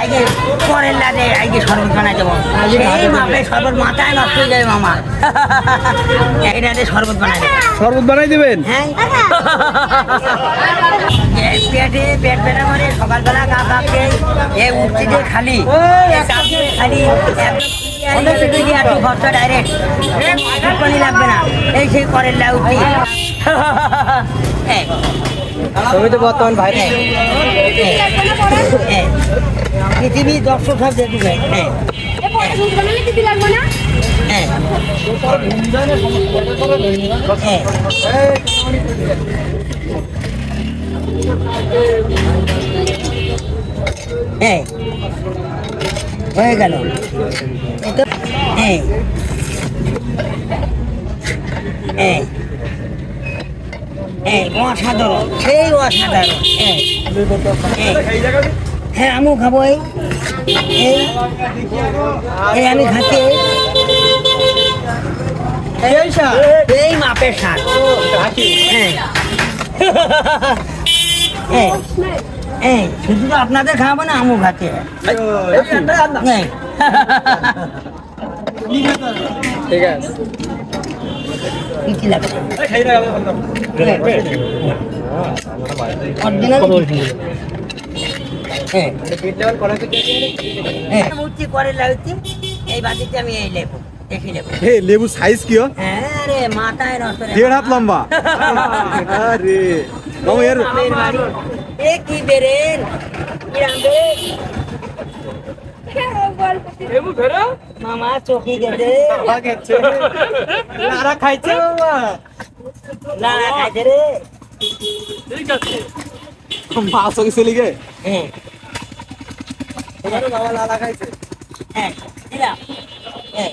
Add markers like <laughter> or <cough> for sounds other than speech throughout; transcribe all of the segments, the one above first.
আজকে পরের লাগে আজকে শরবত বানাই দেবো। এই মাপে শরবত মাথায় নষ্ট হয়ে যাবে মামা। এটাতে শরবত বানাই দেবো। শরবত বানাই দিবেন? হ্যাঁ। পেটে পেট পেটে করে সকালবেলা গা কাপকে এ উঠছি যে খালি। খালি। একটু খরচা ডাইরেক্ট লাগবে না। এই সেই করের লা উঠি এই, তুমি তো বর্তমান ভাই এই। পৃথিবী দর্শক সব দেখবে হ্যাঁ। হ্যাঁ। হ্যাঁ। এই হয়ে গেল এই তো এই এই এই অসাধারণ সেই অসাধারণ হ্যাঁ আমিও খাব এই। আমি খাচ্ছি এই। মাপের হ্যাঁ এই, শুধু তো আপনাদের খাব না খাচ্ছি। এই। ঠিক আছে। হ্যাঁ হ্যাঁ এই বাদিতে আমি এই লেবু দেখি লেবু হে লেবু সাইজ কি হ্যাঁ রে মাথায় নষ্ট দেড় হাত লম্বা আরে আমের বাড়ি। এ কি বেরেন? কি রামবে? মামা চকি গেছে। লারা খাইছে বাবা লালা খাইছে রে। মাছ ওকে চলে গে? হ্যাঁ। বাবা লারা খাইছে। হ্যাঁ দিলাম। হ্যাঁ।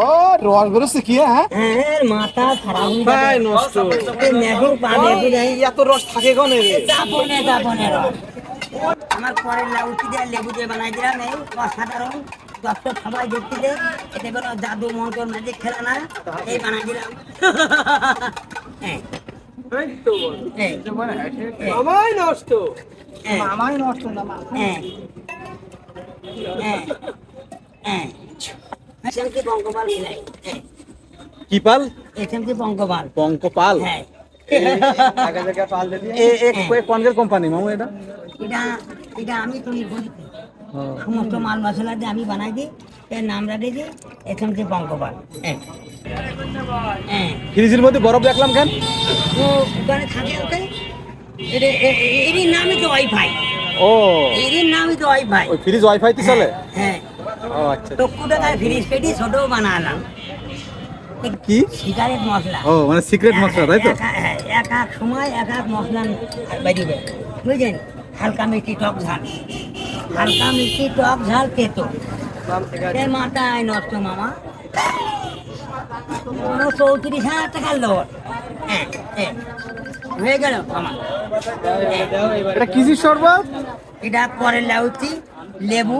ও রস বেরোচ্ছে কি হ্যাঁ? হ্যাঁ মাথা খারাপ ভাই নষ্ট। এ মেঘর পা মেঘর এই এত রস থাকে কোনে রে? রস। আমার পরের লাউটি দিয়ে লেবু দিয়ে বানাই দিলাম এই অসাধারণ। দর্শক সবাই দেখতে দে এতে কোনো জাদু মন্ত্র ম্যাজিক খেলা না। এই বানাই দিলাম। <laughs> হ্যাঁ, নষ্ট। নষ্ট না হ্যাঁ, হ্যাঁ, হ্যাঁ। হ্যাঁ, কি পাল? হ্যাঁ। কোম্পানি মামু এটা? এটা এটা আমি তৈরি করি সমস্ত মাল মশলা দিয়ে আমি বানাই দিই এর নাম রেখেছি এসএমটি পঙ্কপাল হ্যাঁ। হ্যাঁ। ফ্রিজের মধ্যে বরফ দেখলাম কেন? তো ওখানে থাকে ওখানে এর এরই নামই তো ওয়াইফাই। ও। এরই নামই তো ওয়াইফাই। ওই ফ্রিজ ওয়াইফাই তে চলে? হ্যাঁ। ও আচ্ছা। টক্কু টাকায় ফ্রিজ পেটি ছোটও বানালাম। কি? সিগারেট মশলা। ও মানে সিক্রেট মশলা তাই তো? এক- এক সময় এক এক মশলা বেরিয়ে বুঝলেন? হালকা মিষ্টি টক ঝাল। হালকা মিষ্টি টক ঝাল তেতো মাথায় নষ্ট মামা। কোনো চৌত্রিশ হাজার টাকার লোড হ্যাঁ হ্যাঁ গেল মামা। এটা কিসির শরবত? এটা পরের লাউচি লেবু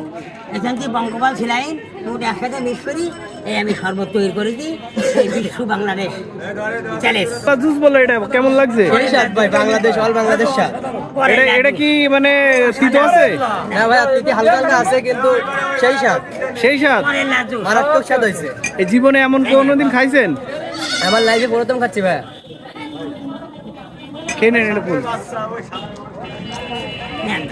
এখান থেকে বঙ্গপাল সিলাইন দুটো একসাথে মিক্স করি এই আমি শরবত তৈরি করেছি এই বিশ্ব বাংলাদেশ। চ্যালেঞ্জ জুস বলো এটা কেমন লাগছে? ভাই বাংলাদেশ অল বাংলাদেশ স্বাদ এটা এটা কি মানে তিতো আছে? হ্যাঁ ভাই আপনি হালকা হালকা আছে কিন্তু সেই স্বাদ। সেই স্বাদ? পরের মারাত্মক স্বাদ হয়েছে। এই জীবনে এমন কোনোদিন খাইছেন? আমার লাইফে প্রথম খাচ্ছি ভাই খেয়ে নেন এটা ফুল। নেন।